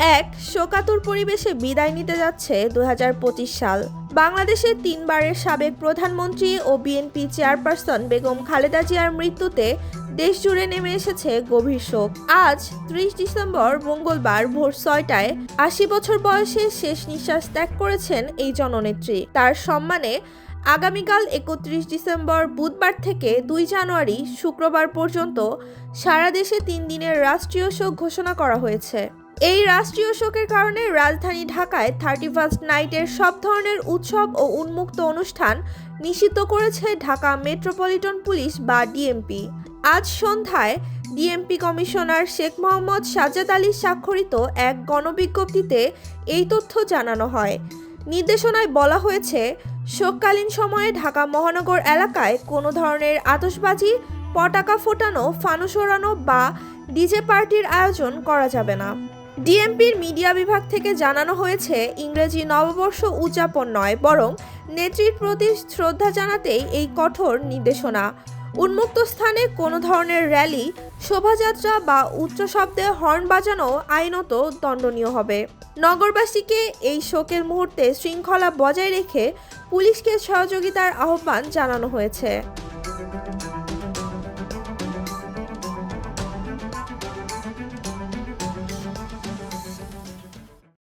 এক শোকাতুর পরিবেশে বিদায় নিতে যাচ্ছে দু হাজার পঁচিশ সাল। বাংলাদেশের তিনবারের সাবেক প্রধানমন্ত্রী ও বিএনপি চেয়ারপারসন বেগম খালেদা জিয়ার মৃত্যুতে দেশ জুড়ে নেমে এসেছে গভীর শোক। আজ ত্রিশ ডিসেম্বর মঙ্গলবার ভোর ছয়টায় আশি বছর বয়সে শেষ নিঃশ্বাস ত্যাগ করেছেন এই জননেত্রী। তার সম্মানে আগামীকাল একত্রিশ ডিসেম্বর বুধবার থেকে দুই জানুয়ারি শুক্রবার পর্যন্ত সারা দেশে তিন দিনের রাষ্ট্রীয় শোক ঘোষণা করা হয়েছে। এই রাষ্ট্রীয় শোকের কারণে রাজধানী ঢাকায় থার্টি ফার্স্ট নাইটের সব ধরনের উৎসব ও উন্মুক্ত অনুষ্ঠান নিষিদ্ধ করেছে ঢাকা মেট্রোপলিটন পুলিশ বা ডিএমপি। আজ সন্ধ্যায় ডিএমপি কমিশনার শেখ মোহাম্মদ সাজ্জাদ আলী স্বাক্ষরিত এক গণবিজ্ঞপ্তিতে এই তথ্য জানানো হয়। নির্দেশনায় বলা হয়েছে, শোককালীন সময়ে ঢাকা মহানগর এলাকায় কোনো ধরনের আতশবাজি, পতাকা ফোটানো, ফানুস ওড়ানো বা ডিজে পার্টির আয়োজন করা যাবে না। ডিএমপির মিডিয়া বিভাগ থেকে জানানো হয়েছে, ইংরেজি নববর্ষ উদযাপন নয়, বরং নেত্রীর প্রতি শ্রদ্ধা জানাতেই এই কঠোর নির্দেশনা। উন্মুক্ত স্থানে কোনো ধরনের র্যালি, শোভাযাত্রা বা উচ্চ শব্দে হর্ন বাজানো আইনত দণ্ডনীয় হবে। নগরবাসীকে এই শোকের মুহূর্তে শৃঙ্খলা বজায় রেখে পুলিশকে সহযোগিতার আহ্বান জানানো হয়েছে।